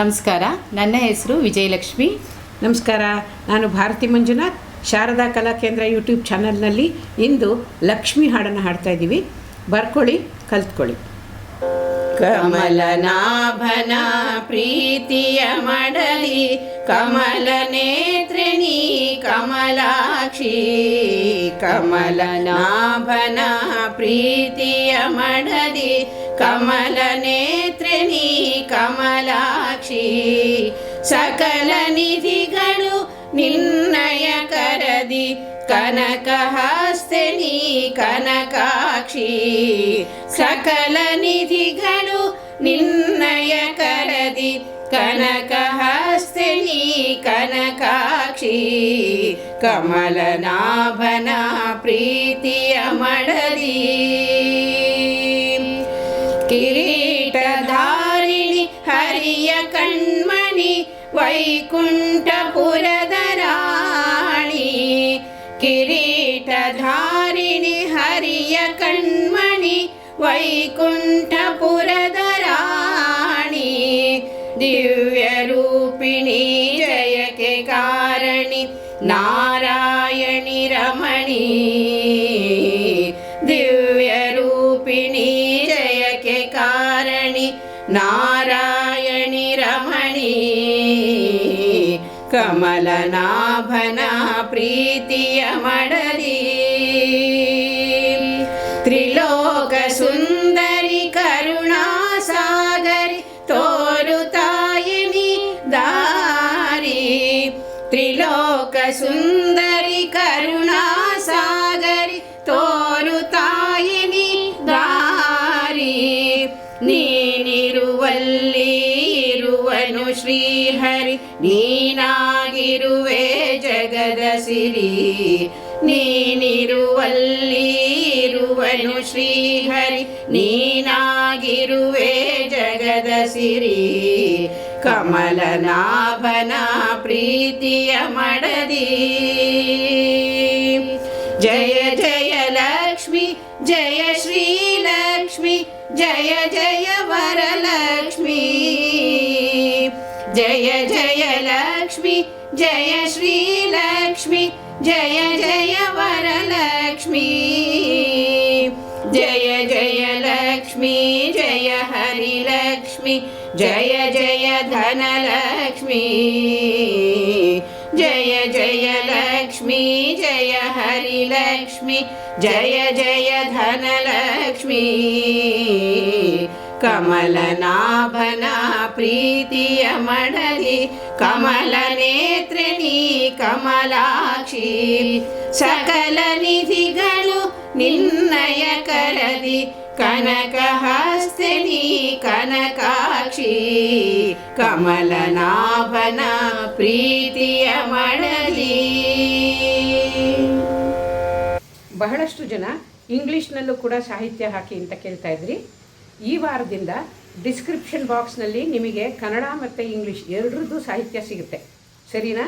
ನಮಸ್ಕಾರ ನನ್ನ ಹೆಸರು ವಿಜಯಲಕ್ಷ್ಮಿ. ನಮಸ್ಕಾರ ನಾನು ಭಾರತಿ ಮಂಜುನಾಥ್ ಶಾರದಾ ಕಲಾ ಕೇಂದ್ರ ಯೂಟ್ಯೂಬ್ ಚಾನಲ್ನಲ್ಲಿ ಇಂದು ಲಕ್ಷ್ಮಿ ಹಾಡನ್ನು ಹಾಡ್ತಾ ಇದ್ದೀವಿ. ಬರ್ಕೊಳ್ಳಿ ಕಲ್ತ್ಕೊಳ್ಳಿ. ಕಮಲನಾಭನ ಪ್ರೀತಿಯ ಮಡಲಿ ಕಮಲ ನೇತ್ರಿಣಿ ಕಮಲಾಕ್ಷಿ. ಕಮಲನಾಭನ ಪ್ರೀತಿಯ ಮಡಲಿ ಕಮಲ ನೇತ್ರಿಣಿ ಕಮಲಾಕ್ಷಿ ಸಕಲ ನಿಧಿಗಳು ನಿನ್ನಯ ಕರದಿ ಕನಕ ಹಸ್ತಿನಿ ಕನಕಾಕ್ಷಿ ಸಕಲ ನಿಧಿಗಳು ನಿನ್ನಯ ಕರದಿ ಕನಕ ಹಸ್ತಿನಿ ಕನಕಾಕ್ಷಿ ಕಮಲನಾಭನ ಪ್ರೀತಿಯ ಮಡಲಿ வைய கண்மணி வைகுண்டபுரதராணி கிரீட்டதாரிணி ஹரிய கண்மணி வைகுண்டபுரதராணி திவ்யரூபிணி ஜயகே காரணி नारायणि रमणी दिव्यरूपिणी जयके कारणि नारायण ಕಮಲನಾಭನ ಪ್ರೀತಿಯ ಮಡಲಿ ತ್ರಿಲೋಕ ಸುಂದರಿ ಕರುಣಾ ಸಾಗರಿ ತೋರು ತಾಯಿನಿ ದಾರಿ ತ್ರಿಲೋಕ ಸುಂದರಿ ಕರುಣಾ ಸಾಗರಿ ತೋರು ಇರುವನು ಶ್ರೀಹರಿ ನೀನಾಗಿರುವೆ ಜಗದ ಸಿರಿ ನೀನಿರುವಲ್ಲಿ ಇರುವನು ಶ್ರೀಹರಿ ನೀನಾಗಿರುವೆ ಜಗದ ಸಿರಿ ಕಮಲನಾಭನ ಪ್ರೀತಿಯ ಮಡದಿ ಜಯ ಜಯ ಲಕ್ಷ್ಮಿ ಜಯ ಶ್ರೀ ಲಕ್ಷ್ಮಿ ಜಯ ಜಯ ವರಲಕ್ಷ್ಮಿ जय जय लक्ष्मी, जय श्री लक्ष्मी, जय जय वरलक्ष्मी। जय जय लक्ष्मी, जय हरिलक्ष्मि जय जय धनलक्ष्मी। जय जय लक्ष्मी, जय हरिलक्ष्मि जय जय धनलक्ष्मी। ಕಮಲನಾಭನ ಪ್ರೀತಿಯ ಮಡಲಿ, ಕಮಲ ನೇತ್ರಿಣಿ ಕಮಲಾಕ್ಷಿ. ಸಕಲ ನಿಧಿಗಳು ನಿನ್ನಯ ಕರದಿ, ಕನಕ ಹಸ್ತಿನಿ ಕನಕಾಕ್ಷಿ. ಕಮಲನಾಭನ ಪ್ರೀತಿಯ ಮಡಲಿ. ಬಹಳಷ್ಟು ಜನ ಇಂಗ್ಲೀಷ್ನಲ್ಲೂ ಕೂಡ ಸಾಹಿತ್ಯ ಹಾಕಿ ಅಂತ ಕೇಳ್ತಾ ಇದ್ರಿ. ಈ ವಾರದಿಂದ ಡಿಸ್ಕ್ರಿಪ್ಷನ್ ಬಾಕ್ಸ್ನಲ್ಲಿ ನಿಮಗೆ ಕನ್ನಡ ಮತ್ತು ಇಂಗ್ಲೀಷ್ ಎರಡರದ್ದು ಸಾಹಿತ್ಯ ಸಿಗುತ್ತೆ. ಸರಿನಾ?